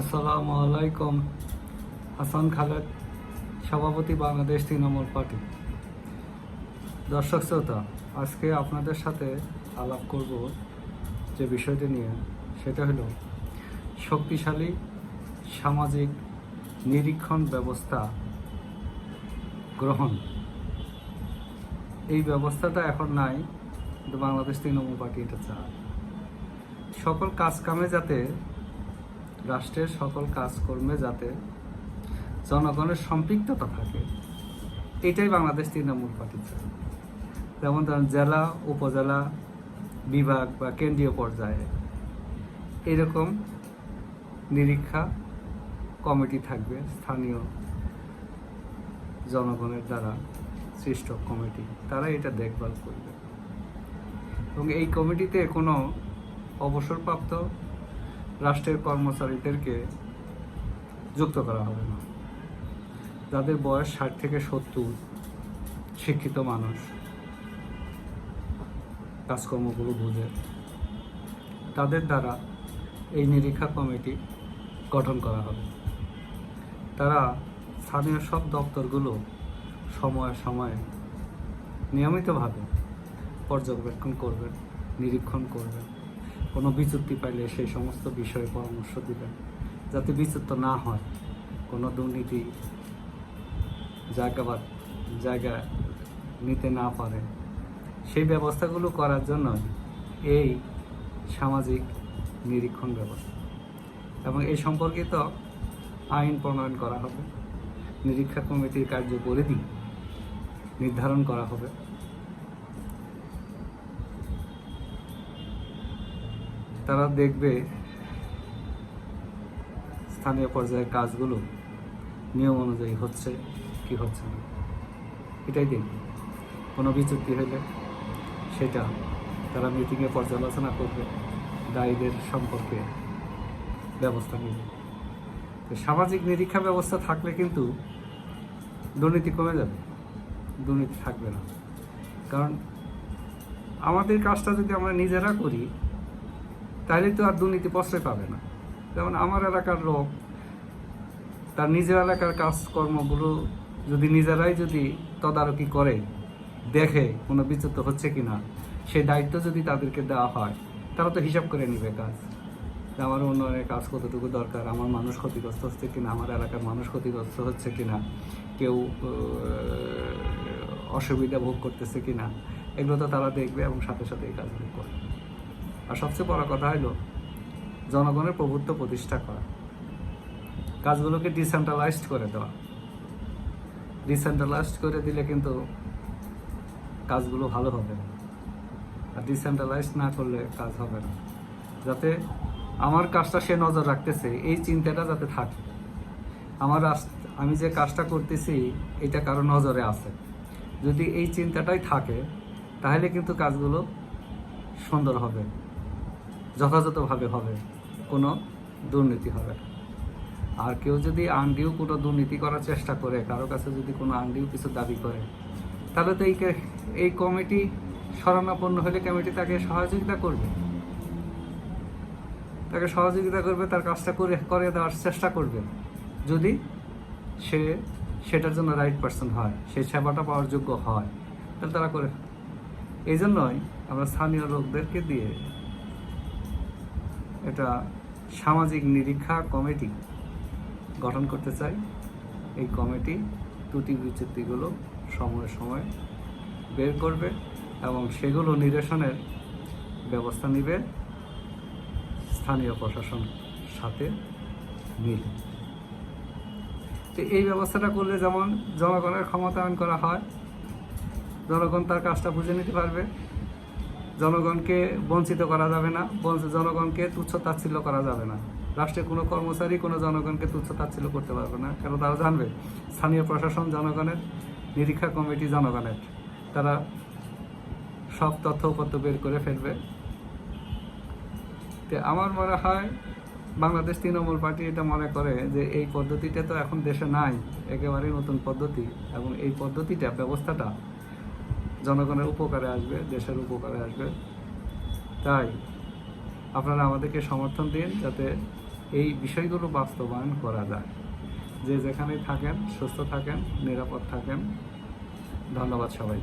আসসালামু আলাইকুম। হাসান খালেদ, সভাপতি বাংলাদেশ তৃণমূল পার্টি। দর্শক শ্রোতা, আজকে আপনাদের সাথে আলাপ করব যে বিষয়টি নিয়ে। সেটা হলো, শক্তিশালী সামাজিক নিরীক্ষণ ব্যবস্থা গ্রহণ। এই ব্যবস্থাটা এখন নাই বাংলাদেশ তৃণমূল পার্টি এটা চায়। সকল কাজকামে যাতে রাষ্ট্রের সকল কাজকর্মে যাতে জনগণের সম্পৃক্ততা থাকে, এটাই বাংলাদেশ তৃণমূল পার্টি যেমন ধরেন জেলা, উপজেলা, বিভাগ বা কেন্দ্রীয় পর্যায়ে এরকম নিরীক্ষা কমিটি থাকবে স্থানীয় জনগণের দ্বারা সৃষ্ট কমিটি। তারা এটা দেখভাল করবে। এবং এই কমিটিতে কোনো অবসরপ্রাপ্ত রাষ্ট্রের কর্মচারীদেরকে যুক্ত করা হবে না। যাদের বয়স ষাট থেকে সত্তর, শিক্ষিত মানুষ, কাজকর্মগুলো বুঝে, তাদের দ্বারা এই নিরীক্ষা কমিটি গঠন করা হবে। তারা স্থানীয় সব দপ্তরগুলো সময়ে সময়ে নিয়মিতভাবে পর্যবেক্ষণ করবেন, নিরীক্ষণ করবেন। কোনো বিচ্যুতি পাইলে সেই সমস্ত বিষয়ে পরামর্শ দিবেন যাতে বিচ্যুত না হয় কোনো দুর্নীতি জায়গাবাদ জায়গা নিতে না পারে। সেই ব্যবস্থাগুলো করার জন্য এই সামাজিক নিরীক্ষণ ব্যবস্থা। এবং এই সম্পর্কিত আইন প্রণয়ন করা হবে। নিরীক্ষা কমিটির কার্যপরিধি নির্ধারণ করা হবে। তারা দেখবে স্থানীয় পর্যায়ের কাজগুলো নিয়ম অনুযায়ী হচ্ছে কি হচ্ছে না। এটাই দেখবে। কোনো বিচ্যুতি হলে সেটা তারা মিটিংয়ে পর্যালোচনা করবে, দায়ীদের সম্পর্কে ব্যবস্থা নেবে। তো সামাজিক নিরীক্ষা ব্যবস্থা থাকলে কিন্তু দুর্নীতি কমে যাবে। দুর্নীতি থাকবে না। কারণ আমাদের কাজটা যদি আমরা নিজেরা করি তাহলে তো আর দুর্নীতি প্রশ্রয় পাবে না। যেমন আমার এলাকার লোক, তার নিজের এলাকার কাজকর্মগুলো যদি নিজেরাই যদি তদারকি করে, দেখে কোনো বিচ্যুত হচ্ছে কি না সেই দায়িত্ব যদি তাদেরকে দেওয়া হয়, তারা তো হিসাব করে নিবে কাজ। যে আমার উন্নয়নের কাজ কতটুকু দরকার, আমার মানুষ ক্ষতিগ্রস্ত হচ্ছে কিনা, আমার এলাকার মানুষ ক্ষতিগ্রস্ত হচ্ছে কিনা, কেউ অসুবিধা ভোগ করতেছে কিনা, এগুলো তো তারা দেখবে এবং সাথে সাথে এই কাজগুলো করবে। আর সবচেয়ে বড় কথা হলো জনগণের প্রভুত্ব প্রতিষ্ঠা করা। কাজগুলোকে ডিসেন্ট্রালাইজড করে দেওয়া। ডিসেন্ট্রালাইজড করে দিলে কিন্তু কাজগুলো ভালো হবে না। আর ডিসেন্ট্রালাইজড না করলে কাজ হবে না। যাতে আমার কাজটা সে নজর রাখতেছে, এই চিন্তাটা যাতে থাকে। আমার আমি যে কাজটা করতেছি, এটা কারও নজরে আছে। যদি এই চিন্তাটাই থাকে, তাহলে কিন্তু কাজগুলো সুন্দর হবে। যথাযথভাবে হবে, কোনো দুর্নীতি হবে আর কেউ যদি আন্ডিও কোনো দুর্নীতি করার চেষ্টা করে, কারও কাছে যদি কোনো আন্ডিও কিছু দাবি করে, তাহলে তো এই এই কমিটি শরণাপন্ন হলে কমিটি তাকে সহযোগিতা করবে। তাকে সহযোগিতা করবে, তার কাজটা করে করে দেওয়ার চেষ্টা করবে। যদি সে, সেটার জন্য রাইট পার্সন হয়, সে সেবাটা পাওয়ার যোগ্য হয়, তাহলে তারা করে। এই জন্যই আমরা স্থানীয় লোকদেরকে দিয়ে এটা সামাজিক নিরীক্ষা কমিটি গঠন করতে চাই। এই কমিটি ত্রুটি বিচ্যুতিগুলো সময়ে সময়ে বের করবে এবং সেগুলো নিরসনের ব্যবস্থা নেবে স্থানীয় প্রশাসন সাথে মিলে। তো এই ব্যবস্থাটা করলে যেমন জনগণের ক্ষমতায়ন করা হয়, জনগণ তার কাজটা বুঝে নিতে পারবে। জনগণকে বঞ্চিত করা যাবে না জনগণকে তুচ্ছ তাচ্ছিল্য করা যাবে না। রাষ্ট্রের কোনো কর্মচারী কোনো জনগণকে তুচ্ছ তাচ্ছিল্য করতে পারবে না। কারণ তারা জানবে? স্থানীয় প্রশাসন জনগণের, নিরীক্ষা কমিটি জনগণের। তারা সব তথ্য উপাত্ত বের করে ফেলবে। তো আমার মনে হয় বাংলাদেশ তৃণমূল পার্টি এটা মনে করে যে এই পদ্ধতিটা তো এখন দেশে নাই, একেবারেই নতুন পদ্ধতি। এবং এই পদ্ধতিটা, ব্যবস্থাটা জনগণের উপকারে আসবে, দেশের উপকারে আসবে। তাই আপনারা আমাদেরকে সমর্থন দিন যাতে এই বিষয়গুলো বাস্তবায়ন করা যায়। যে যেখানে থাকেন, সুস্থ থাকেন, নিরাপদ থাকেন। ধন্যবাদ সবাই